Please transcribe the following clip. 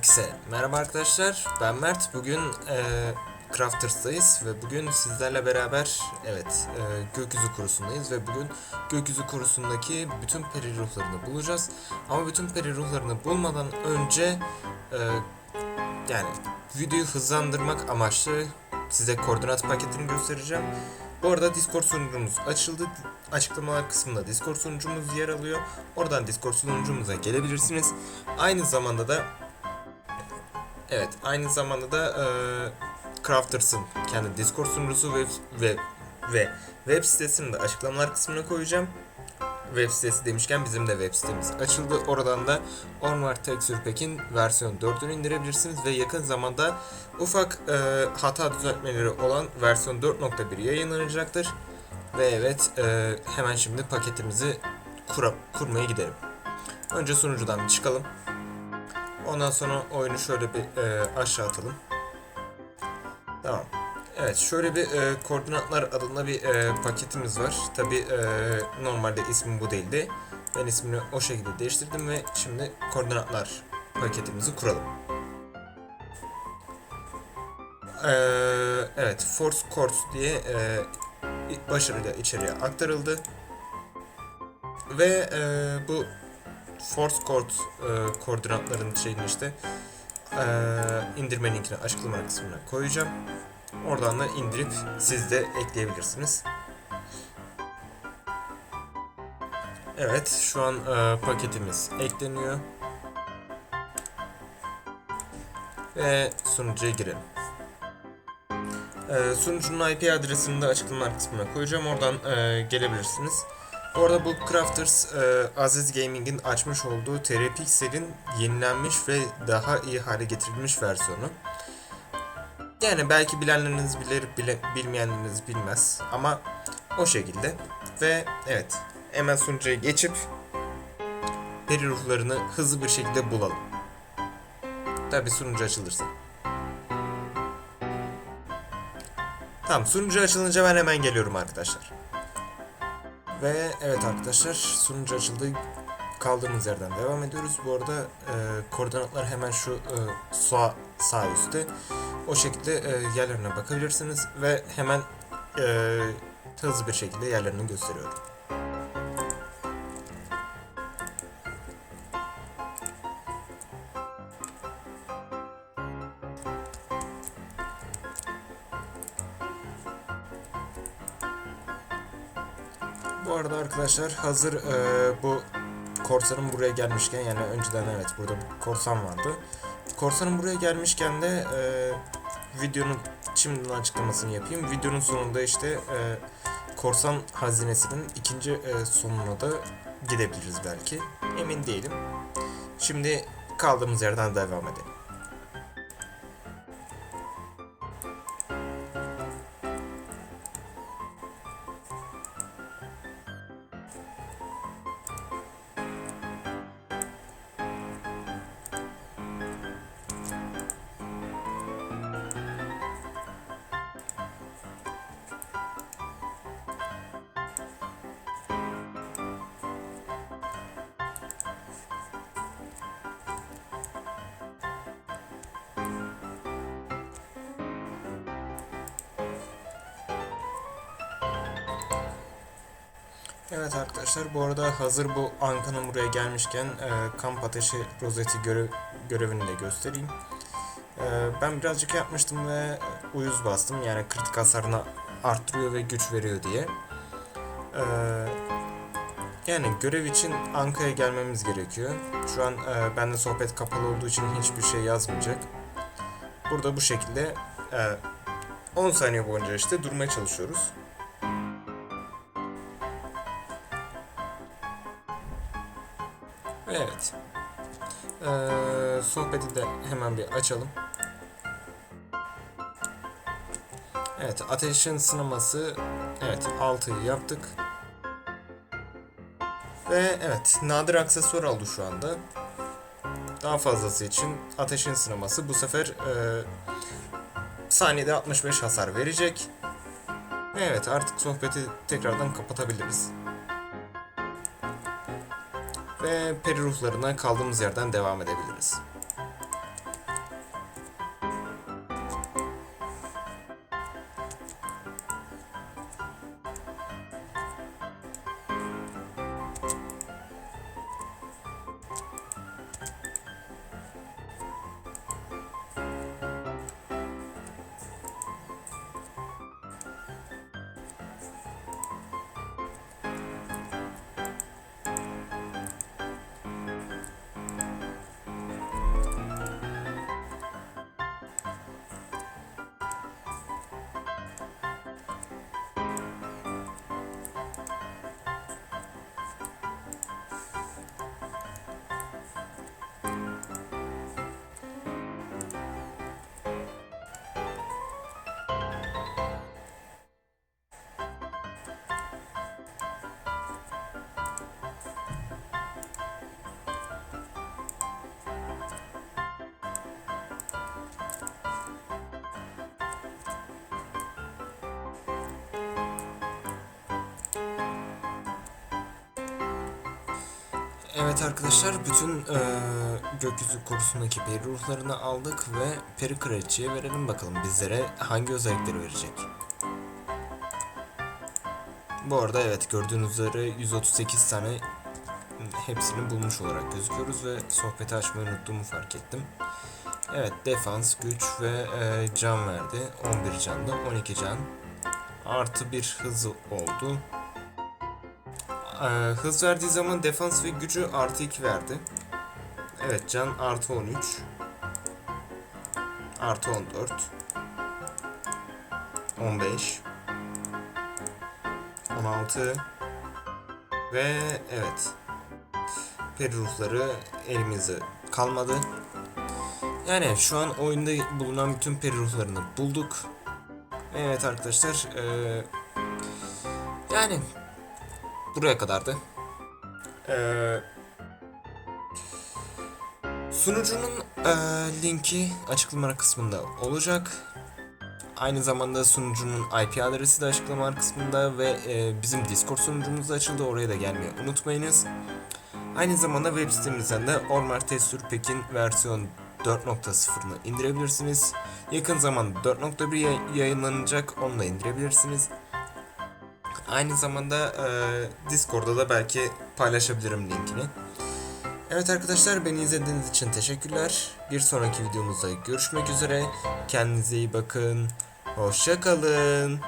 Herkese merhaba arkadaşlar. Ben Mert. Bugün e, Crafters'tayız ve bugün sizlerle beraber evet e, gökyüzü kurusundayız ve bugün gökyüzü kurusundaki bütün peri ruhlarını bulacağız. Ama bütün peri ruhlarını bulmadan önce e, yani videoyu hızlandırmak amaçlı size koordinat paketini göstereceğim. Bu arada Discord sunucumuz açıldı. Açıklamalar kısmında Discord sunucumuz yer alıyor. Oradan Discord sunucumuza gelebilirsiniz. Aynı zamanda da Evet, aynı zamanda da e, Crafters'ın kendi Discord sunucusu ve, ve ve web sitesini de açıklamalar kısmına koyacağım. Web sitesi demişken bizim de web sitemiz açıldı. Oradan da Onward Texture Pack'in versiyon 4'ünü indirebilirsiniz ve yakın zamanda ufak e, hata düzeltmeleri olan versiyon 4.1 yayınlanacaktır. Ve evet, e, hemen şimdi paketimizi kura, kurmaya gidelim. Önce sunucudan çıkalım. Ondan sonra oyunu şöyle bir e, aşağı atalım. Tamam. Evet şöyle bir e, koordinatlar adında bir e, paketimiz var. Tabi e, normalde ismi bu değildi. Ben ismini o şekilde değiştirdim ve şimdi koordinatlar paketimizi kuralım. E, evet Force Course diye e, başarıyla içeriye aktarıldı. Ve e, bu Force Code e, koordinatların şeyini işte e, indirme linkini açıklama kısmına koyacağım. Oradan da indirip siz de ekleyebilirsiniz. Evet, şu an e, paketimiz ekleniyor. Ve sunucuya girelim. E, sunucunun IP adresini de açıklama kısmına koyacağım. Oradan e, gelebilirsiniz. Bu arada bu Crafters e, Aziz Gaming'in açmış olduğu TR Pixel'in yenilenmiş ve daha iyi hale getirilmiş versiyonu. Yani belki bilenleriniz bilir, bile, bilmeyenleriniz bilmez ama o şekilde. Ve evet, hemen sunucuya geçip peri ruhlarını hızlı bir şekilde bulalım. Tabi sunucu açılırsa. Tamam, sunucu açılınca ben hemen geliyorum arkadaşlar. Ve evet arkadaşlar sunucu açıldı. Kaldığımız yerden devam ediyoruz. Bu arada e, koordinatlar hemen şu e, sağ, sağ üstte. O şekilde e, yerlerine bakabilirsiniz ve hemen e, hızlı bir şekilde yerlerini gösteriyorum. Bu arada arkadaşlar hazır e, bu korsanın buraya gelmişken yani önceden evet burada bir korsan vardı. Korsanın buraya gelmişken de e, videonun şimdiden açıklamasını yapayım. Videonun sonunda işte e, korsan hazinesinin ikinci e, sonuna da gidebiliriz belki. Emin değilim. Şimdi kaldığımız yerden devam edelim. Evet arkadaşlar bu arada hazır bu Anka'nın buraya gelmişken e, kamp ateşi rozeti görev, görevini de göstereyim. E, ben birazcık yapmıştım ve uyuz bastım yani kritik hasarını arttırıyor ve güç veriyor diye. E, yani görev için Anka'ya gelmemiz gerekiyor. Şu an e, bende sohbet kapalı olduğu için hiçbir şey yazmayacak. Burada bu şekilde e, 10 saniye boyunca işte durmaya çalışıyoruz. Evet. Ee, sohbeti de hemen bir açalım. Evet, ateşin sınaması evet 6'yı yaptık. Ve evet, nadir aksesuar aldı şu anda. Daha fazlası için ateşin sınaması bu sefer e, saniyede 65 hasar verecek. Ve evet, artık sohbeti tekrardan kapatabiliriz. Ve peri ruhlarına kaldığımız yerden devam edebiliriz. Evet arkadaşlar bütün eee, gökyüzü korusundaki peri ruhlarını aldık ve peri kraliçeye verelim bakalım bizlere hangi özellikleri verecek. Bu arada evet gördüğünüz üzere 138 tane hepsini bulmuş olarak gözüküyoruz ve sohbeti açmayı unuttuğumu fark ettim. Evet defans, güç ve eee, can verdi. 11 canlı 12 can. Artı bir hız oldu. Ee, hız verdiği zaman defans ve gücü artı 2 verdi. Evet can artı 13. Artı 14. 15. 16. Ve evet. Peri ruhları elimizde kalmadı. Yani şu an oyunda bulunan bütün peri ruhlarını bulduk. Evet arkadaşlar. eee, yani buraya kadardı. Ee, sunucunun ee, linki açıklama kısmında olacak. Aynı zamanda sunucunun IP adresi de açıklama kısmında ve ee, bizim Discord sunucumuz da açıldı. Oraya da gelmeyi unutmayınız. Aynı zamanda web sitemizden de Ormar Testür Pekin versiyon 4.0'ını indirebilirsiniz. Yakın zamanda 4.1 yay- yayınlanacak. Onu da indirebilirsiniz. Aynı zamanda e, Discord'da da belki paylaşabilirim linkini. Evet arkadaşlar beni izlediğiniz için teşekkürler. Bir sonraki videomuzda görüşmek üzere. Kendinize iyi bakın. Hoşça kalın.